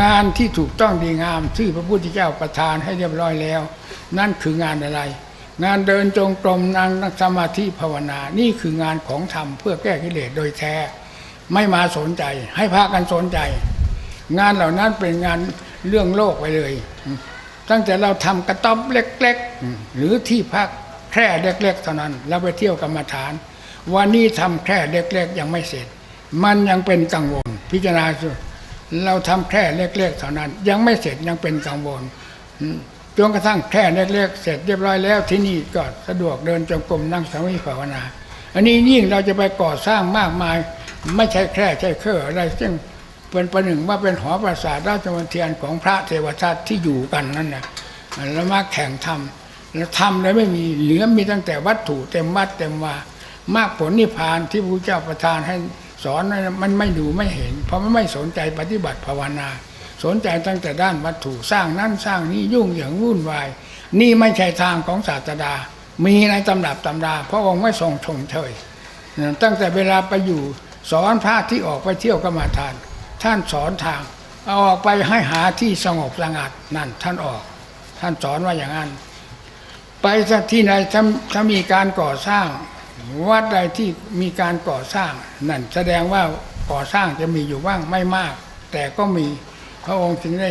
งานที่ถูกต้องดีงามที่พระพุทธเจ้าประทานให้เรียบร้อยแล้ว นั่นคืองานอะไร งานเดินจงกรมนั่งนั่งสมาธิภาวนา นี่คืองานของธรรมเพื่อแก้กิเลสโดยแท้ ไม่มาสนใจ ให้พากันสนใจ งานเหล่านั้นเป็นงานเรื่องโลกไปเลย ตั้งแต่เราทำกระต๊อบเล็ก ๆ หรือที่พักแค่เล็กๆเท่านั้นเราไปเที่ยวกรรมฐาน วันนี้ทำแค่เล็กๆยังไม่เสร็จ มันยังเป็นกังวลพิจารณาสิ เราทำแค่เล็กๆเท่านั้น ยังไม่เสร็จยังเป็นกังวลจนกระทั่งแค่เล็กๆเสร็จเรียบร้อยแล้วที่นี่ก็สะดวกเดินจงกรมนั่งสมาธิภาวนา อันนี้ยิ่งเราจะไปก่อสร้างมากมาย ไม่ใช่แค่ใช่เครื่ออะไรซึ่งเป็นประหนึ่งว่าเป็นหอประสาทราชวังเทียนของพระเทวทัตที่อยู่กันนั่นนะแล้วมาแข่งทำแล้วทำแล้วไม่มีเหลือมีตั้งแต่วัตถุเต็มวัดเต็มวามากผลนิพพานที่พระเจ้าประทานให้ สอนมันไม่ดูไม่เห็น เพราะมันไม่สนใจปฏิบัติภาวนา สนใจตั้งแต่ด้านวัตถุสร้างนั้นสร้างนี้ยุ่งเหยิงวุ่นวาย นี่ไม่ใช่ทางของศาสดา มีในตำรับตำราพระองค์ไม่ทรงชมเชยตั้งแต่เวลาไปอยู่สอนพระที่ออกไปเที่ยวกรรมาฐาน ท่านสอนทางเอาออกไปให้หาที่สงบสงัดนั่นท่านออก ท่านสอนว่าอย่างนั้น ไปที่ไหนถ้ามีการก่อสร้าง วัดใดที่มีการก่อสร้างนั่นแสดงว่าก่อสร้างจะมีอยู่บ้างไม่มาก แต่ก็มีพระองค์จึงได้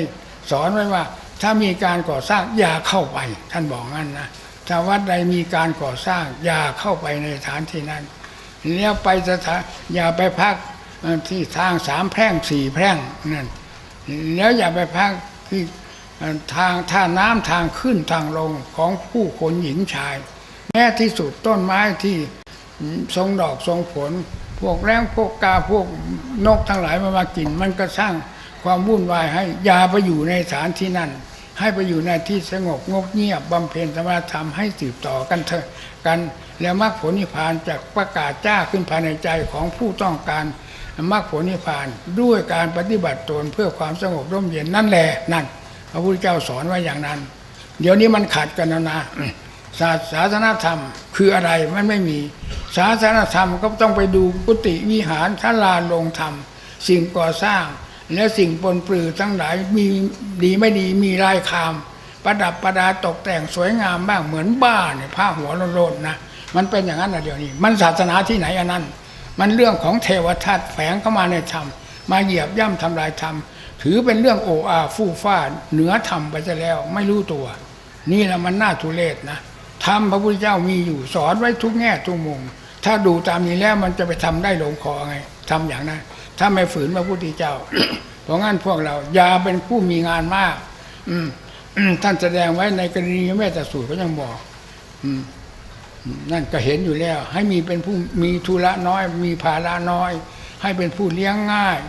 สอนไว้ว่า ถ้ามีการก่อสร้างอย่าเข้าไป ท่านบอกงั้นนะถ้าวัดใดมีการก่อสร้างอย่าเข้าไปในฐานที่นั้นแล้วไปสถานอย่าไปพักที่ทางสามแพร่งสี่แพร่งนั่นแล้วอย่าไปพักที่ทางท่าน้ำทางขึ้นทางลงของผู้คนหญิงชาย แม้ที่สุดต้นไม้ที่ทรงดอกทรงผล พวกแรงพวกกาพวกนกทั้งหลายมามากิน มันก็สร้างความวุ่นวายให้ยาไปอยู่ในสถานที่นั่น ให้ไปอยู่ในที่สงบงบเงียบบำเพ็ญสมาธรรมให้สืบต่อกันเถอะกัน แล้วมรรคผลนิพพานจะประกาศจ้าขึ้นภายในใจของผู้ต้องการมรรคผลนิพพานด้วยการปฏิบัติตนเพื่อความสงบร่มเย็นนั่นแหละนั่นพระพุทธเจ้าสอนไว้อย่างนั้น เดี๋ยวนี้มันขัดกันแล้วนะ ศาศาสนธรรมคืออะไรมันไม่มี ศาสนธรรมก็ต้องไปดูกุฏิวิหารทลานลงธรรม สิ่งก่อสร้าง และสิ่งปนปลือทั้งหลายมีดีไม่ดีมีลายคาม ประดับประดาตกแต่งสวยงามบ้างเหมือนบ้านเนี่ยผ้าหัวโลนๆนะมันเป็นอย่างนั้นนะเดี๋ยวนี้ มันศาสนาที่ไหนอันนั้น มันเรื่องของเทวทัตแฝงเข้ามาในธรรม มาเหยียบย่ำทำลายธรรม ถือเป็นเรื่องโออาฟู่ฟ้าเหนือธรรมไปซะแล้ว ไม่รู้ตัว นี่แหละมันน่าทุเรศนะ ธรรมพระพุทธเจ้ามีอยู่สอนไว้ทุกแง่ทุกมุม ถ้าดูตามนี้แล้วมันจะไปทำได้ลงคอไงทำอย่างนั้น ถ้าไม่ฝืนพระพุทธเจ้า เพราะงั้นพวกเราอย่าเป็นผู้มีงานมาก อืมท่านแสดงไว้ในกรณีแม่แต่สูตรก็ยังบอก อืมนั่นก็เห็นอยู่แล้ว ให้มีเป็นผู้มีธุระน้อย มีภาระน้อย ให้เป็นผู้เลี้ยงง่าย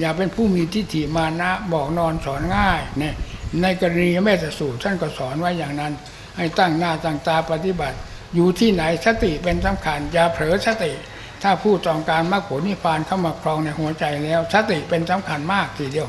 อย่าเป็นผู้มีทิฏฐิมานะ บอกนอนสอนง่ายเนี่ยในกรณีแม่ตสูตรท่านก็สอนไว้อย่างนั้น ให้ตั้งหน้าตั้งตาปฏิบัติ อยู่ที่ไหนสติเป็นสำคัญอย่าเผลอสติ ถ้าผู้ต้องการมรรคผลนิพพานเข้ามาครองในหัวใจแล้ว สติเป็นสำคัญมากทีเดียว